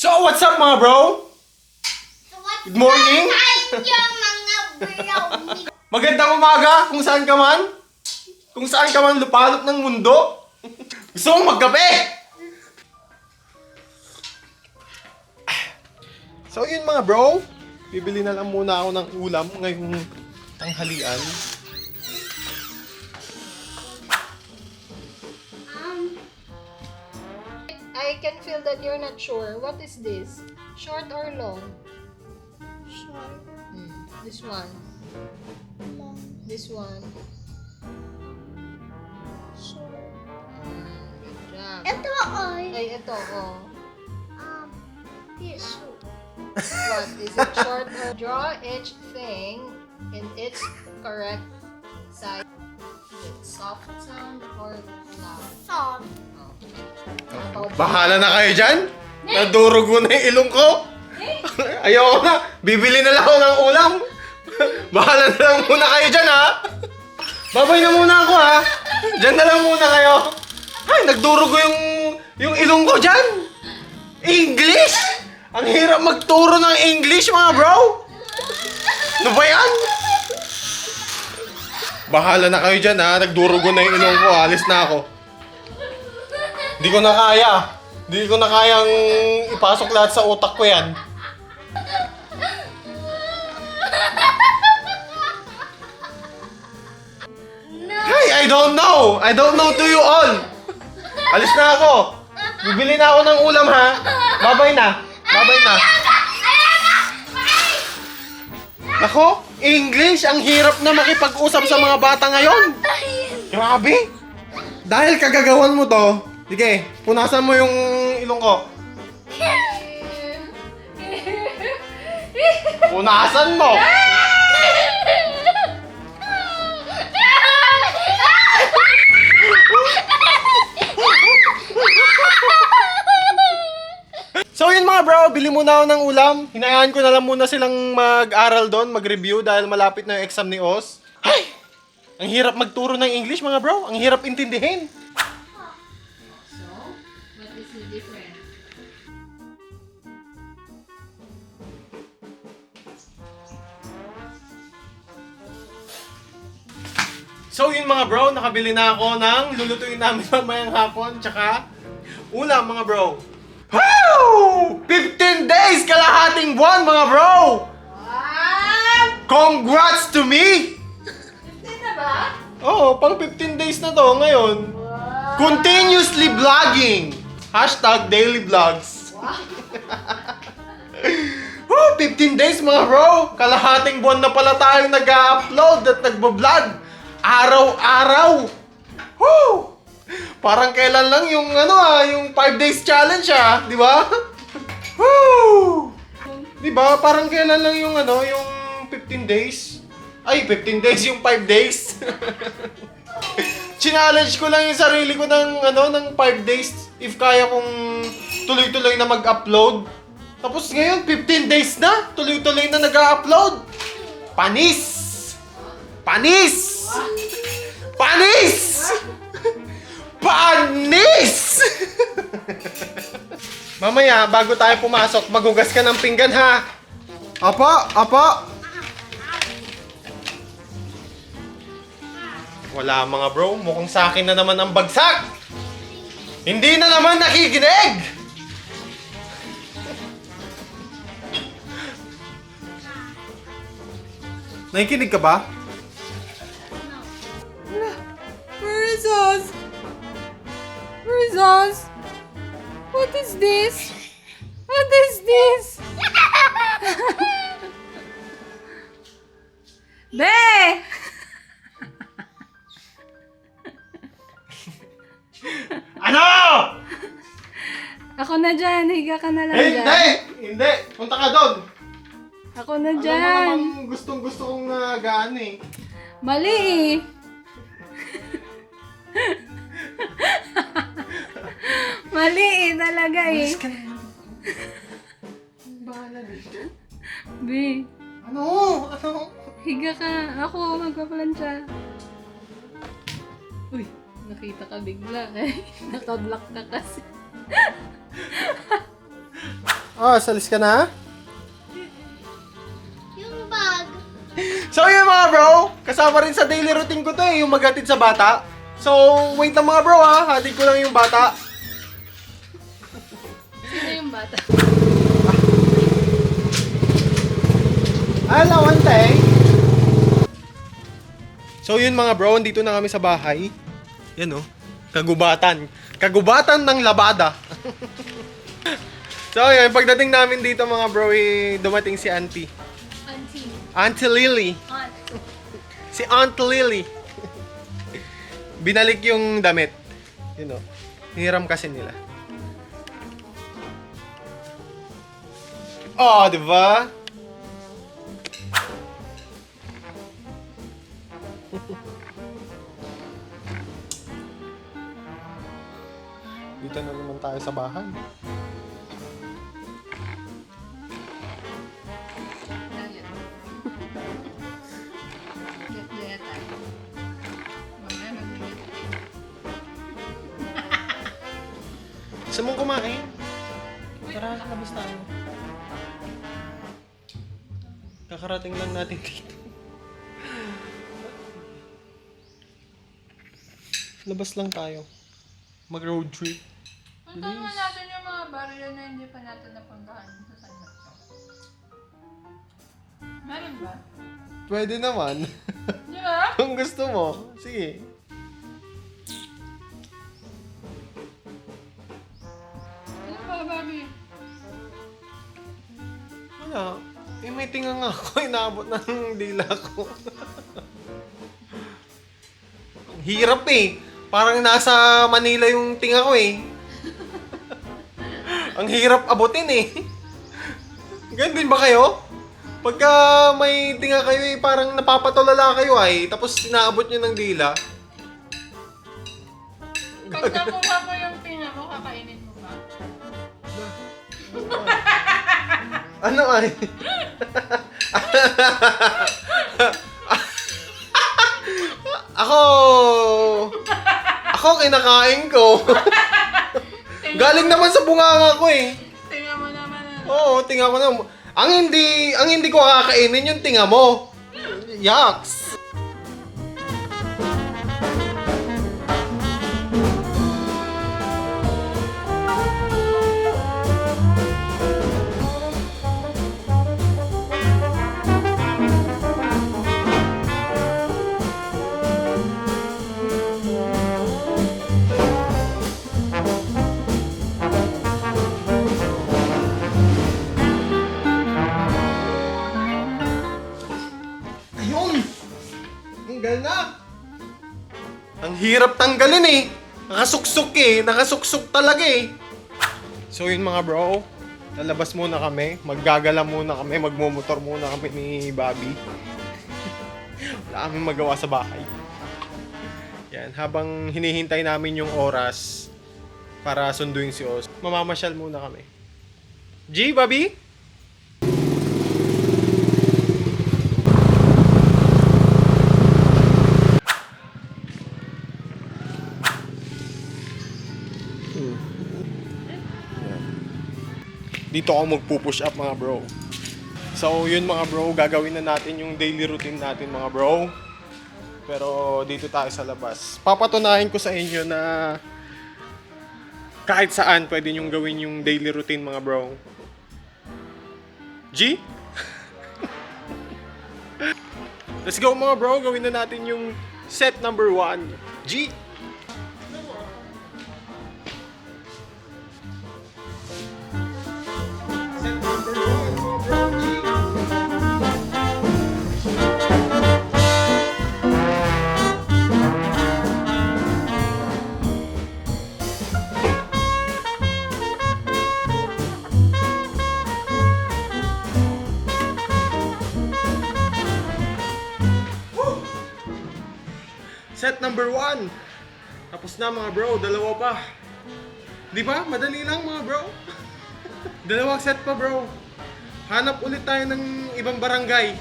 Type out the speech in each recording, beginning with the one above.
So, what's up mga bro? Good morning. yung mga brownie. Magandang umaga kung saan ka man. Kung saan ka man lupalop ng mundo. Gusto mong magkape? So yun mga bro, bibili na lang muna ako ng ulam ngayong tanghalian. Can feel that you're not sure. What is this? Short or long? short, Hmm. This one. long, This one. short. Good job. Ito ay, Ay, ito, oh. um, tissue. What? Is it short or draw each thing in its correct size? Is it soft sound or loud? Soft. Bahala na kayo dyan. Nadurugo na yung ilong ko. Ayoko na. Bibili na lang ako ng ulam. Bahala na lang muna kayo dyan ha. Babay na muna ako ha. Dyan na lang muna kayo. Ay, nagdurugo yung, yung ilong ko dyan. English? Ang hirap magturo ng English mga bro. Ano ba yan? Bahala na kayo dyan ha. Nagdurugo na yung ilong ko. Alis na ako. Hindi ko na kaya. Hindi ko na kayang ipasok lahat sa utak ko yan. Hey, I don't know! I don't know to you all! Alis na ako! Bibili na ako ng ulam ha! Babay na! Babay na! Nako, English! Ang hirap na makipag-usap sa mga bata ngayon! Grabe! Dahil kagagawan mo to, sige, punasan mo yung ilong ko. Punasan mo! So yun mga bro, bili muna ako ng ulam. Hinayaan ko na lang muna silang mag-aral doon, mag-review dahil malapit na yung exam ni Oz. Ay! Ang hirap magturo ng English mga bro, ang hirap intindihin. So yun mga bro, nakabili na ako ng lulutuin namin mamayang hapon, tsaka ulam mga bro. Woo! 15 days kalahating buwan mga bro! Wow! Congrats to me! Hindi na ba? Oo, pang 15 days na to ngayon. Continuously vlogging. Hashtag daily vlogs. Woo! 15 days mga bro! Kalahating buwan na pala tayong nag-upload at nagbablog. Araw-araw! Woo! Parang kailan lang yung ano ah, yung 5 days challenge ah, di ba? Woo! Di ba? Parang kailan lang yung ano, yung 15 days? Ay, 15 days yung 5 days. Challenge ko lang yung sarili ko ng ano ng 5 days if kaya kong tuloy-tuloy na mag-upload. Tapos ngayon 15 days na, tuloy-tuloy na nag-upload. Panis! Panis! Panis! Panis! Mamaya, bago tayo pumasok, magugas ka ng pinggan ha. Apo, apo. Wala mga bro, mukhang sa akin na naman ang bagsak. Hindi na naman nakikinig. Nakikinig ka ba? Where is Oz? Where is Oz? What is this? What is this? Be! Ano? Ako na dyan. Higa ka na lang Eh, dyan. hindi! Hindi! Punta ka doon! Ako na Ano mo dyan. namang gustong gusto kong nagaan eh. Mali eh. Mali eh talaga eh. ka na. Bahala dito. Be, Ano? Ano? higa ka. Ako magpaplansya. Uy, nakita ka bigla eh. Nakablock ka kasi. Oh, salis ka na? Yung bag. So yun mga bro, kasama rin sa daily routine ko to eh, yung maghatid sa bata. So, wait lang mga bro ha, hatid ko lang yung bata. Bata? Ala, wante. So yun mga bro, dito na kami sa bahay. Yan oh, kagubatan. Kagubatan ng labada. so yun, pagdating namin dito mga bro, eh, dumating si auntie. Auntie. Auntie Lily. Aunt. Si Aunt Lily. Binalik yung damit. Yun oh. Hiram kasi nila. Oh, di ba? Dito na naman tayo sa bahay. Kakarating lang natin dito. Labas lang tayo. Mag-road trip. Punta naman natin yung mga barrio na hindi pa natin napuntahan sa San Mateo. Meron ba? Pwede naman. Di ba? Kung gusto mo. Sige. Eh, may tinga nga ako. Inaabot ng dila ko. Ang Hirap eh. Parang nasa Manila yung tinga ko eh. Ang hirap abutin eh. Ganun din ba kayo? Pagka may tinga kayo eh, parang napapatulala kayo ay, tapos inaabot nyo ng dila. Pag nakuha mo yung pinga mo, kakainin mo ba? Ano ay? ako, ako kinakain ko. Galing naman sa bunganga ko eh. Tingnan mo naman ah. Oo, tinga ko na. Ang hindi, ang hindi ko kakainin yung tinga mo. Yucks. Hirap tanggalin eh. Nakasuksok eh. Nakasuksok talaga eh. So yun mga bro, lalabas muna kami. Maggagala muna kami. Magmumotor muna kami ni Bobby. Wala kaming magawa sa bahay. Yan, habang hinihintay namin yung oras para sunduin si Os, mamamasyal muna kami. G, Bobby? Dito ako magpupush up mga bro. So yun mga bro, gagawin na natin yung daily routine natin mga bro. Pero dito tayo sa labas. Papatunayan ko sa inyo na kahit saan pwede nyong gawin yung daily routine mga bro. G? Let's go mga bro, gawin na natin yung set number one. G? Set number one. Tapos na mga bro, dalawa pa. Di ba? Madali lang mga bro. Dalawang set pa bro. Hanap ulit tayo ng ibang barangay.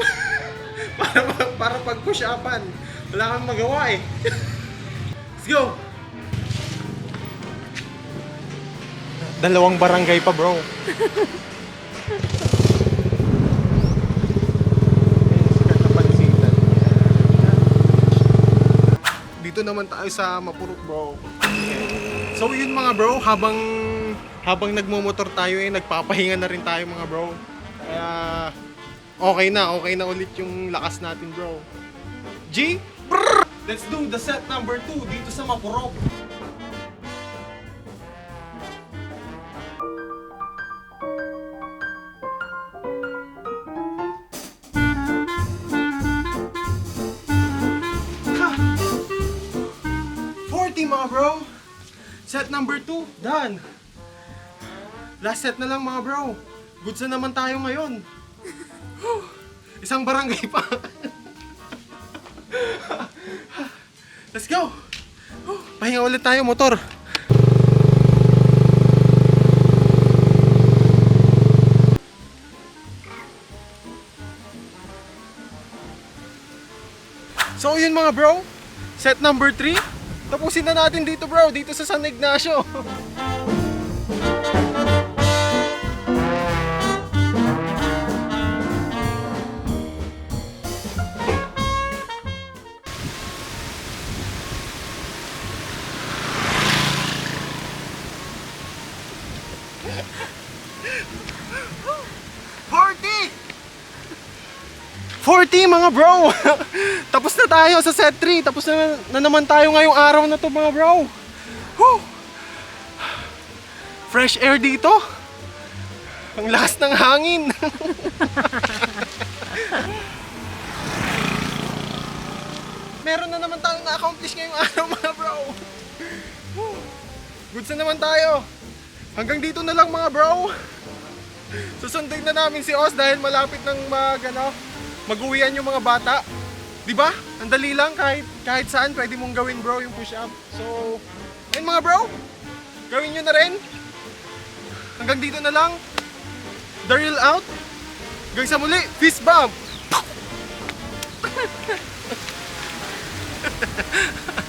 para para pag push upan. Wala kang magawa eh. Let's go. dalawang barangay pa, bro. Naman tayo sa Mapurok, bro. So yun mga bro, habang habang nagmumotor tayo eh, nagpapahinga na rin tayo mga bro. Kaya okay na, okay na ulit yung lakas natin bro. G, brrr! let's do the set number 2 dito sa Mapurok. Set number 2, done! Last set na lang mga bro. Goods na naman tayo ngayon. Isang barangay pa. Let's go! Pahinga ulit tayo motor. So yun mga bro, set number 3. Tapusin na natin dito bro, dito sa San Ignacio. 40 mga bro! Tapos na tayo sa set 3. Tapos na, na naman tayo ngayong araw na to mga bro. Whew! Fresh air dito. Ang lakas ng hangin. Meron na naman tayong na-accomplish ngayong araw mga bro. Whew! Goods na naman tayo. Hanggang dito na lang mga bro. Susundin na namin si Oz dahil malapit ng mag, ano, mag-uwian yung mga bata. 'Di ba? Ang dali lang kahit kahit saan pwede mong gawin bro yung push up. So, yun mga bro. Gawin nyo na rin. Hanggang dito na lang. Daryl out. Hanggang sa muli, fist bump.